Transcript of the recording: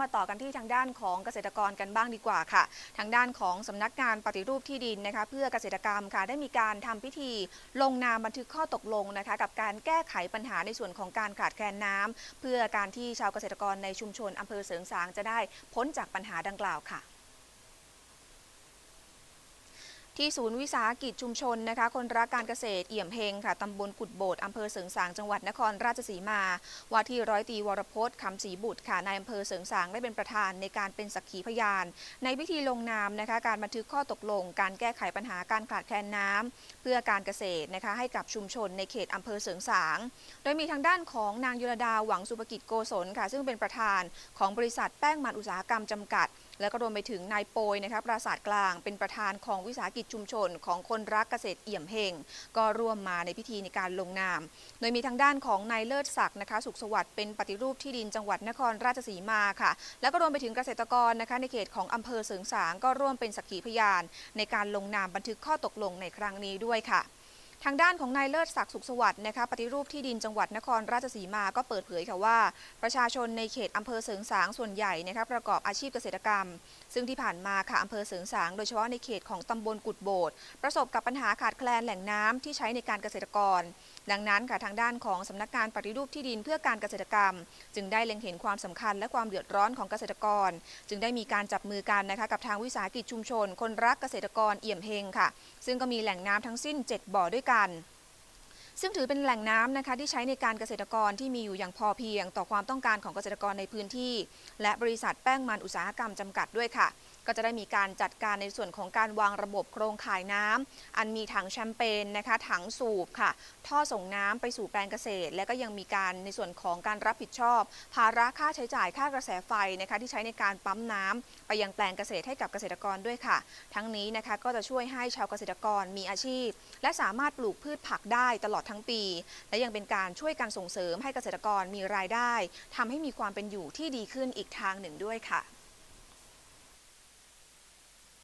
มาต่อกันที่ทางด้านของเกษตรกรกันบ้างดีกว่าค่ะ ทางด้านของสำนักงานปฏิรูปที่ดินนะคะ เพื่อเกษตรกรรมค่ะได้มีการทำพิธี ลงนามบันทึกข้อตกลงนะคะ กับการแก้ไขปัญหาในส่วนของการขาดแคลนน้ำเพื่อการที่ชาวเกษตรกรในชุมชนอำเภอเสริงสางจะได้พ้นจากปัญหาดังกล่าวค่ะ ที่ศูนย์วิสาหกิจชุมชนนะคะ คนรักการเกษตรเอี่ยมเฮงค่ะตำบลกุดโบดอำเภอเสริงสางจังหวัดนครราชสีมา ว่าที่ร้อยตรีวรพจน์คำศรีบุตรค่ะนายอำเภอเสริงสางได้เป็นประธานในการเป็นสักขีพยาน ในพิธีลงนามนะคะ การบันทึกข้อตกลง การแก้ไขปัญหาการขาดแคลนน้ำเพื่อการเกษตรนะคะให้กับชุมชนในเขตอำเภอเสริงสาง โดยมีทางด้านของนางยลดาหวังสุภกิจโกศลค่ะ ซึ่งเป็นประธานของบริษัทแป้งมันอุตสาหกรรมจำกัด และก็รวมไปถึงนายโปยนะคะปราศาสตร์กลางเป็นประธานของวิสาหกิจชุมชนของคนรักเกษตรเอี่ยมเฮงก็ร่วมมาในพิธีในการลงนาม โดยมีทางด้านของนายเลิศศักดิ์นะคะ สุขสวัสดิ์เป็นปฏิรูปที่ดินจังหวัดนครราชสีมาค่ะ แล้วก็รวมไปถึงเกษตรกรนะคะในเขตของอำเภอเสริงสางก็ร่วมเป็นสักขีพยาน ในการลงนามบันทึกข้อตกลงในครั้งนี้ด้วยค่ะ ทางด้านของนายเลิศศักดิ์สุขสวัสดิ์นะคะปฏิรูปที่ดินจังหวัดนครราชสีมาก็เปิดเผยค่ะว่า ประชาชนในเขตอำเภอเสริงสางส่วนใหญ่นะคะประกอบอาชีพเกษตรกรรม ซึ่งที่ผ่านมาค่ะอำเภอเสริงสางโดยเฉพาะในเขตของตำบลกุดโบดประสบกับปัญหาขาดแคลนแหล่งน้ำที่ใช้ในการเกษตรกร ดังนั้นค่ะทางด้านของสำนักงานปฏิรูปที่ดินเพื่อการเกษตรกรรม จึงได้เล็งเห็นความสำคัญและความเดือดร้อนของเกษตรกร จึงได้มีการจับมือกันนะคะกับทางวิสาหกิจชุมชน คนรักเกษตรกรเอี่ยมเฮงค่ะ ซึ่งก็มีแหล่งน้ำทั้งสิ้น 7 บ่อด้วยกัน ซึ่งถือเป็นแหล่งน้ำนะคะที่ใช้ในการเกษตรกรที่มีอยู่อย่างพอเพียง ต่อความต้องการของเกษตรกรในพื้นที่ และบริษัทแป้งมันอุตสาหกรรมจำกัดด้วยค่ะ ก็จะได้มีการจัดการในส่วนของการวางระบบโครงข่ายน้ำอันมีถังแชมเปญนะคะ ถังสูบค่ะ ท่อส่งน้ำไปสู่แปลงเกษตร และก็ยังมีการในส่วนของการรับผิดชอบ ภาระค่าใช้จ่ายค่ากระแสไฟนะคะที่ใช้ในการปั๊มน้ำไปยังแปลงเกษตรให้กับเกษตรกรด้วยค่ะ ทั้งนี้นะคะก็จะช่วยให้ชาวเกษตรกรมีอาชีพ และสามารถปลูกพืชผักได้ตลอดทั้งปี และยังเป็นการช่วยกันส่งเสริมให้เกษตรกรมีรายได้ทำให้มีความเป็นอยู่ที่ดีขึ้นอีกทางหนึ่งด้วยค่ะ